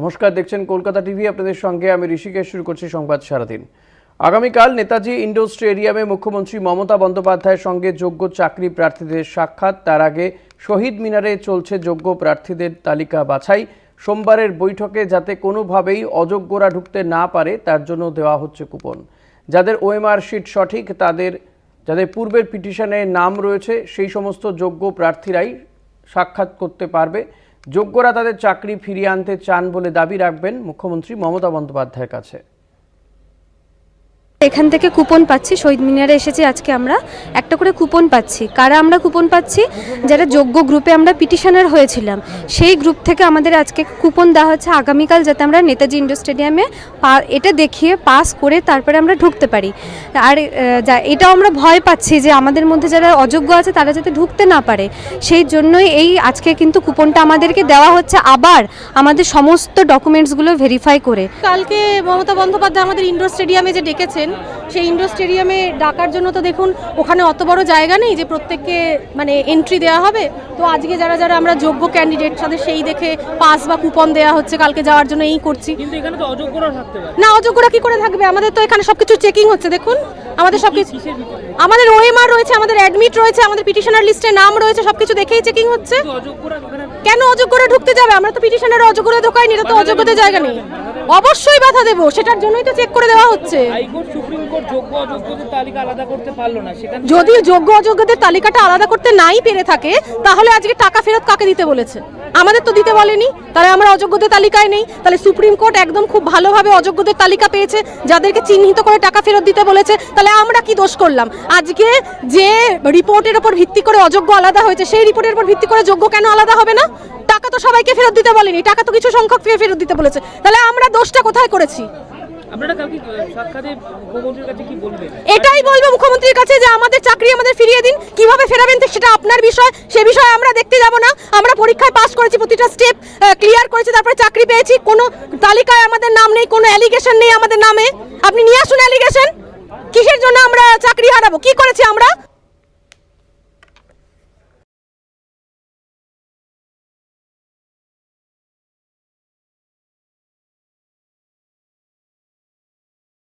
নমস্কার, দেখছেন কলকাতা টিভি, আপনাদের সঙ্গে আমি ঋষিকেশ শুরু করছি সংবাদ সারাদিন। আগামীকাল নেতাজি ইন্ডোর স্টেডিয়ামে মুখ্যমন্ত্রী মমতা বন্দ্যোপাধ্যায়ের সঙ্গে যোগ্য চাকরি প্রার্থীদের সাক্ষাৎ। তার আগে শহীদ মিনারে চলছে যোগ্য প্রার্থীদের তালিকা বাছাই। সোমবারের বৈঠকে যাতে কোনোভাবেই অযোগ্যরা ঢুকতে না পারে, তার জন্য দেওয়া হচ্ছে কুপন। যাদের ওএমআর শিট সঠিক, তাদের, যাদের পূর্বের পিটিশনে নাম রয়েছে, সেই সমস্ত যোগ্য প্রার্থীরাই সাক্ষাৎ করতে পারবে। যোগ্যরা তাদের চাকরি ফিরিয়ে আনতে চান বলে দাবি রাখবেন মুখ্যমন্ত্রী মমতা বন্দ্যোপাধ্যায়ের কাছে। এখান থেকে কুপন পাচ্ছি। শহীদ মিনারে এসেছি, আজকে আমরা একটা করে কুপন পাচ্ছি। কারা আমরা কুপন পাচ্ছি? যারা যোগ্য গ্রুপে আমরা পিটিশনার হয়েছিলাম, সেই গ্রুপ থেকে আমাদের আজকে কুপন দেওয়া হচ্ছে আগামীকাল যাতে আমরা নেতাজি ইন্ডোর স্টেডিয়ামে এটা দেখিয়ে পাস করে তারপরে আমরা ঢুকতে পারি। আর যা- এটাও আমরা ভয় পাচ্ছি যে আমাদের মধ্যে যারা অযোগ্য আছে, তারা যাতে ঢুকতে না পারে। সেই জন্যই এই আজকে কিন্তু কুপনটা আমাদেরকে দেওয়া হচ্ছে। আবার আমাদের সমস্ত ডকুমেন্টসগুলো ভেরিফাই করে। কালকে মমতা বন্দ্যোপাধ্যায় আমাদের ইন্ডোর স্টেডিয়ামে যে ডেকেছেন সেই ইন্ডোর স্টেডিয়ামে ডাকার জন্য তো দেখুন ওখানে অত বড় জায়গা নেই যে প্রত্যেককে মানে এন্ট্রি দেওয়া হবে। তো আজকে যারা যারা আমরা যোগ্য ক্যান্ডিডেট তাদের সেই দেখে পাস বা কুপন দেওয়া হচ্ছে কালকে যাওয়ার জন্য এই করছি। না অযোগ্যরা কি করে থাকবে? আমাদের তো এখানে সবকিছু চেকিং হচ্ছে দেখুন। আমাদের সবকিছু আমাদের ওএমআর রয়েছে আমাদের অ্যাডমিট রয়েছে আমাদের পিটিশনার লিস্টে নাম রয়েছে সবকিছু দেখেই চেকিং হচ্ছে। কেন অযোগ্যরা ঢুকতে যাবে? আমরা তো পিটিশনার অযোগ্যরা ঢোকাইনি এটা তো অযোগ্যদের জায়গা নেই। অবশ্যই বাধা দেবো সেটার জন্যই তো চেক করে দেওয়া হচ্ছে। হাইকোর্ট সুপ্রিম কোর্ট যোগ্য অযোগ্যদের তালিকা আলাদা করতে পারল না সেখানে যদি যোগ্য অযোগ্যদের তালিকাটা আলাদা করতে নাই পেরে থাকে তাহলে আজকে টাকা ফেরত কাকে দিতে বলেছে? আমাদের তো দিতে বলেনি তাহলে আমরা অযোগ্যদের তালিকায় নেই। তাহলে সুপ্রিম কোর্ট একদম খুব ভালোভাবে অযোগ্যদের তালিকা পেয়েছে যাদেরকে চিহ্নিত করে টাকা ফেরত দিতে বলেছে তাহলে আমরা কি দোষ করলাম? আজকে যে রিপোর্টের উপর ভিত্তি করে অযোগ্য আলাদা হয়েছে সেই রিপোর্টের উপর ভিত্তি করে যোগ্য কেন আলাদা হবে না? টাকা তো সবাইকে ফেরত দিতে বলেনি টাকা তো কিছু সংখ্যক ফেরত দিতে বলেছে। তাহলে আমরা দোষটা কোথায় করেছি? এটাই বলব মুখ্যমন্ত্রীর কাছে যে আমাদের চাকরি আমাদের ফিরিয়ে দিন কীভাবে ফেরাবেন সেটা আপনার বিষয় সে বিষয়ে আমরা দেখতে যাব না। আমরা পরীক্ষায় পাস করেছি প্রতিটা স্টেপ ক্লিয়ার করেছি তারপরে চাকরি পেয়েছি কোনো তালিকায় আমাদের নাম নেই কোনো অ্যালিগেশন নেই আমাদের নামে। আপনি নিয়ে আসুন অ্যালিগেশন কিসের জন্য আমরা চাকরি হারাবো? কি করেছি আমরা?